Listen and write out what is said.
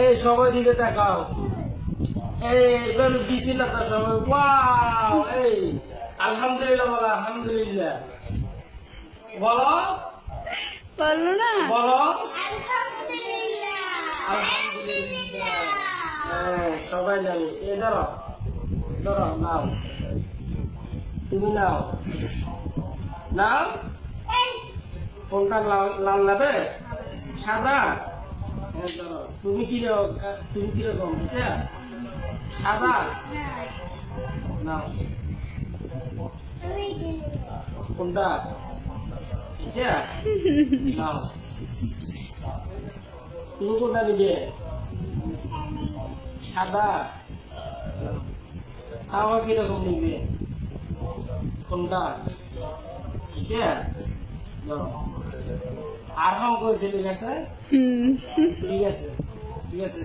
এই সবাই দিকে তাকাও। দিছি না তো সবাই ওয়াও এই আলহামদুলিল্লাহ বলো আলহামদুলিল্লাহ। বলো না। বলো। আলহামদুলিল্লাহ। হ্যাঁ সবাই জানিস এই ধরো ধরো নাও। তুমি নাও। নাও। কোনটা লাল লাল নেবে? সাদা? ধরো। তুমি কি তুমি কি রকম এটা সাদা? নাও কোনটা? এটা নাও তুমি কোনটা নিবে সাদা? সাওয়া কীরকম নিবে কোনটা? এটা নাও। আর হাম কইছে ঠিক আছে? ঠিক আছে ঠিক আছে।